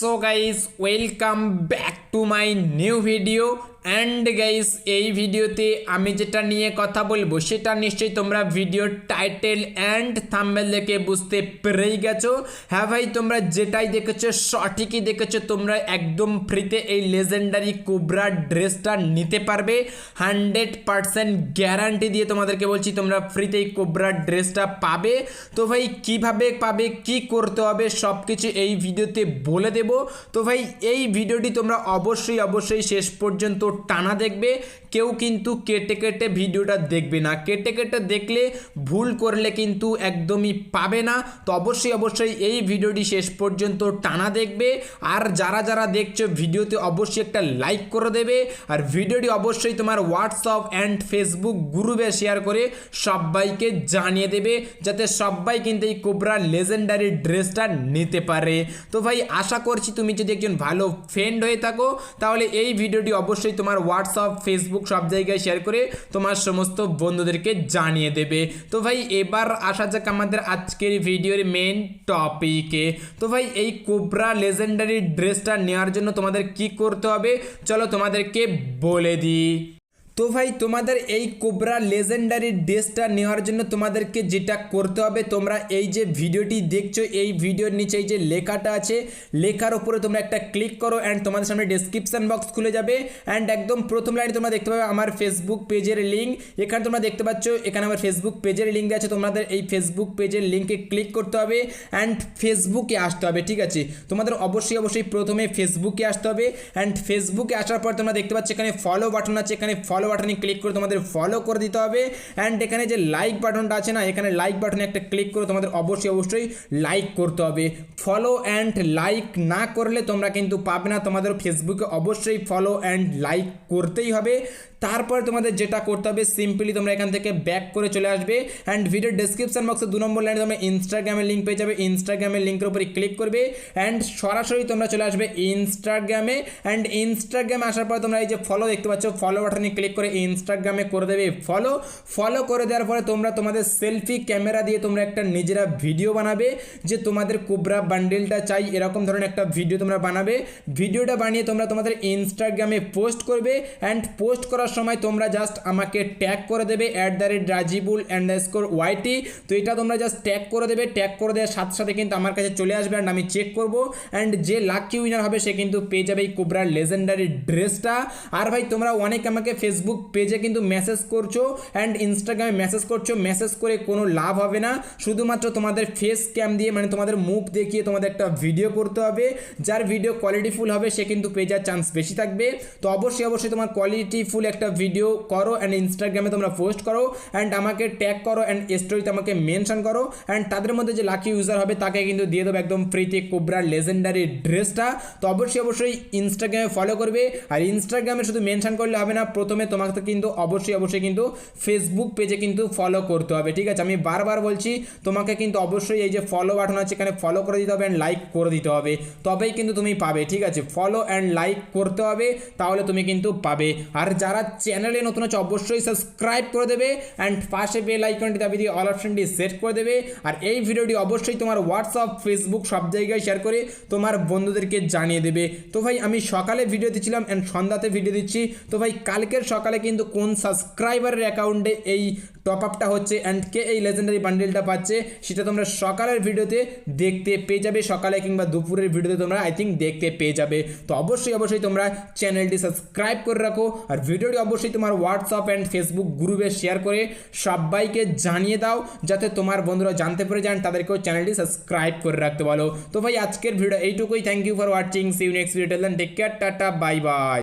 So guys welcome back to my new video and guys এই ভিডিওতে আমি যেটা নিয়ে কথা বলব, সেটা নিশ্চয়ই তোমরা ভিডিও টাইটেল অ্যান্ড থাম্বেল দেখে বুঝতে পেরেই গেছো। হ্যাঁ ভাই, তোমরা যেটাই দেখেছ, সঠিকই দেখেছ, তোমরা একদম ফ্রিতে এই লেজেন্ডারি কোবরা ড্রেসটা নিতে পারবে। হান্ড্রেড পারসেন্ট গ্যারান্টি দিয়ে তোমাদেরকে বলছি, তোমরা ফ্রিতে এই কোবরা ড্রেসটা পাবে। তো ভাই, কীভাবে পাবে, কি করতে হবে সব কিছু এই ভিডিওতে বলে দেব। তো ভাই, এই ভিডিওটি তোমরা অবশ্যই অবশ্যই শেষ পর্যন্ত টানা দেখবে। কেউ কিন্তু কেটে কেটে ভিডিওটা দেখবে না। কেটে কেটে দেখলে ভুল করলে কিন্তু একদমই পাবে না। তো অবশ্যই অবশ্যই এই ভিডিওটি শেষ পর্যন্ত টানা দেখবে। আর যারা যারা দেখছ ভিডিওতে অবশ্যই একটা লাইক করে দেবে। আর ভিডিওটি অবশ্যই তোমার হোয়াটসঅ্যাপ অ্যান্ড ফেসবুক গ্রুপে শেয়ার করে সবাইকে জানিয়ে দেবে, যাতে সবাই কিন্তু এই কোবরা লেজেন্ডারি ড্রেসটা নিতে পারে। তো ভাই, আশা করছি তুমি যদি একজন ভালো ফ্রেন্ড হয়ে থাকো তাহলে এই ভিডিওটি অবশ্যই তোমার হোয়াটসঅ্যাপ ফেসবুক সব জায়গায় শেয়ার করে তোমার সমস্ত বন্ধুদেরকে জানিয়ে দেবে। তো ভাই, এবার আসা যাক আমাদের আজকের ভিডিওর মেন টপিকে তো ভাই, এই কোবরা লেজেন্ডারি ড্রেসটা নেওয়ার জন্য তোমাদের কি করতে হবে? চলো তোমাদেরকে বলে দিই। তো ভাই, তোমাদের এই কোবরা লেজেন্ডারি ড্রেসটা নেওয়ার জন্য তোমাদেরকে যেটা করতে হবে, তোমরা এই যে ভিডিওটি দেখছ, এই ভিডিওর নিচে এই যে লেখাটা আছে, লেখার উপরে তোমরা একটা ক্লিক করো অ্যান্ড তোমাদের সামনে ডেসক্রিপশন বক্স খুলে যাবে অ্যান্ড একদম প্রথম লাইনে তোমরা দেখতে পাবে আমার ফেসবুক পেজের লিঙ্ক এখানে তোমরা দেখতে পাচ্ছ, এখানে আমার ফেসবুক পেজের লিঙ্ক আছে, তোমাদের এই ফেসবুক পেজের লিঙ্কে ক্লিক করতে হবে অ্যান্ড ফেসবুকে আসতে হবে, ঠিক আছে? তোমাদের অবশ্যই অবশ্যই প্রথমে ফেসবুকে আসতে হবে অ্যান্ড ফেসবুকে আসার পর তোমরা দেখতে পাচ্ছ এখানে ফলো বাটন আছে, এখানে ফলো বাটনে ক্লিক করে তোমাদের ফলো করে দিতে হবে। অ্যান্ড এখানে যে লাইক বাটনটা আছে না, এখানে লাইক বাটনে একটা ক্লিক করে তোমাদের অবশ্যই অবশ্যই লাইক করতে হবে। ফলো অ্যান্ড লাইক না করলে তোমরা কিন্তু পাবে না। তোমাদের ফেসবুকে অবশ্যই ফলো অ্যান্ড লাইক করতেই হবে। তারপর তোমাদের যেটা করতে হবে সিম্পলি তোমরা এখান থেকে ব্যাক করে চলে আসবে অ্যান্ড ভিডিও ডেসক্রিপশন বক্সে দু নম্বর লাইনে তোমরা ইনস্টাগ্রামের লিঙ্ক পেয়ে যাবে। ইনস্টাগ্রামের লিঙ্কের উপরে ক্লিক করবে অ্যান্ড সরাসরি তোমরা চলে আসবে ইনস্টাগ্রামে অ্যান্ড ইনস্টাগ্রামে আসার পর তোমরা এই যে ফলো দেখতে পাচ্ছ ফলো বাটনে ক্লিক করে ইনস্টাগ্রামে করে দেবে ফলো ফলো করে দেওয়ার পরে তোমরা তোমাদের সেলফি ক্যামেরা দিয়ে তোমরা একটা নিজেরা ভিডিও বানাবে যে তোমাদের কোবরা বান্ডেলটা চাই, এরকম ধরনের একটা ভিডিও তোমরা বানাবে। ভিডিওটা বানিয়ে তোমরা তোমাদের ইনস্টাগ্রামে পোস্ট করবে অ্যান্ড পোস্ট করার সময় তোমরা জাস্ট আমাকে ট্যাগ করে দেবে at the rate Rajibul underscore YT তো এটা তোমরা জাস্ট ট্যাগ করে দেবে ট্যাগ করে দেওয়ার সাথে সাথে কিন্তু আমার কাছে চলে আসবে অ্যান্ড আমি চেক করব। অ্যান্ড যে লাকি উইনার হবে সে কিন্তু পেয়ে যাবে এই কোবরার লেজেন্ডারি ড্রেসটা আর ভাই, তোমরা অনেক আমাকে ফেসবুক পেজে কিন্তু মেসেজ করছ অ্যান্ড ইনস্টাগ্রামে মেসেজ করছ। মেসেজ করে কোনো লাভ হবে না। শুধুমাত্র তোমাদের ফেস ক্যাম দিয়ে মানে তোমাদের মুখ দেখিয়ে তোমাদের একটা ভিডিও করতে হবে। যার ভিডিও কোয়ালিটিফুল হবে, সে কিন্তু পেয়ে যাওয়ার চান্স বেশি থাকবে। তো অবশ্যই অবশ্যই তোমার কোয়ালিটিফুল একটা ভিডিও করো অ্যান্ড ইনস্টাগ্রামে তোমরা পোস্ট করো অ্যান্ড আমাকে ট্যাগ করো অ্যান্ড স্টোরিতে আমাকে মেনশন করো অ্যান্ড তাদের মধ্যে যে লাকি ইউজার হবে তাকে কিন্তু দিয়ে দেবো একদম ফ্রিতে কোবরার লেজেন্ডারি ড্রেসটা তো অবশ্যই অবশ্যই ইনস্টাগ্রামে ফলো করবে। আর ইনস্টাগ্রামে শুধু মেনশন করলে হবে না, প্রথমে তোমাকে কিন্তু অবশ্যই অবশ্যই কিন্তু ফেসবুক পেজে কিন্তু ফলো করতে হবে, ঠিক আছে? আমি বারবার বলছি, তোমাকে কিন্তু অবশ্যই এই যে ফলো বাটন আছে, এখানে ফলো করে দিতে হবে অ্যান্ড লাইক করে দিতে হবে। তবেই কিন্তু তুমি পাবে, ঠিক আছে? ফলো অ্যান্ড লাইক করতে হবে, তাহলে তুমি কিন্তু পাবে। আর যারা চ্যানেলে নতুন হচ্ছে অবশ্যই সাবস্ক্রাইব করে দেবে অ্যান্ড পাশে বেল আইকনটি দাবি দিয়ে অল অপশনটি সেট করে দেবে। আর এই ভিডিওটি অবশ্যই তোমার হোয়াটসঅ্যাপ ফেসবুক সব জায়গায় শেয়ার করে তোমার বন্ধুদেরকে জানিয়ে দেবে। তো ভাই, আমি সকালে ভিডিও দিচ্ছিলাম অ্যান্ড সন্ধ্যাতে ভিডিও দিচ্ছি। তো ভাই, কালকের সকালে কিন্তু কোন সাবস্ক্রাইবারের অ্যাকাউন্টে এই টপ আপটা হচ্ছে অ্যান্ড কে এই লেজেন্ডারি বান্ডেলটা পাচ্ছে, সেটা তোমরা সকালের ভিডিওতে দেখতে পেয়ে যাবে। সকালে কিংবা দুপুরের ভিডিওতে তোমরা আই থিঙ্ক দেখতে পেয়ে যাবে। তো অবশ্যই অবশ্যই তোমরা চ্যানেলটি সাবস্ক্রাইব করে রাখো। আর ভিডিওটি অবশ্যই তোমার হোয়াটসঅ্যাপ অ্যান্ড ফেসবুক গ্রুপে শেয়ার করে সবাইকে জানিয়ে দাও, যাতে তোমার বন্ধুরা জানতে পেরে যান, তাদেরকেও চ্যানেলটি সাবস্ক্রাইব করে রাখতে বলো। তো ভাই, আজকের ভিডিও এইটুকুই। Thank you for watching see you next video take care tata bye bye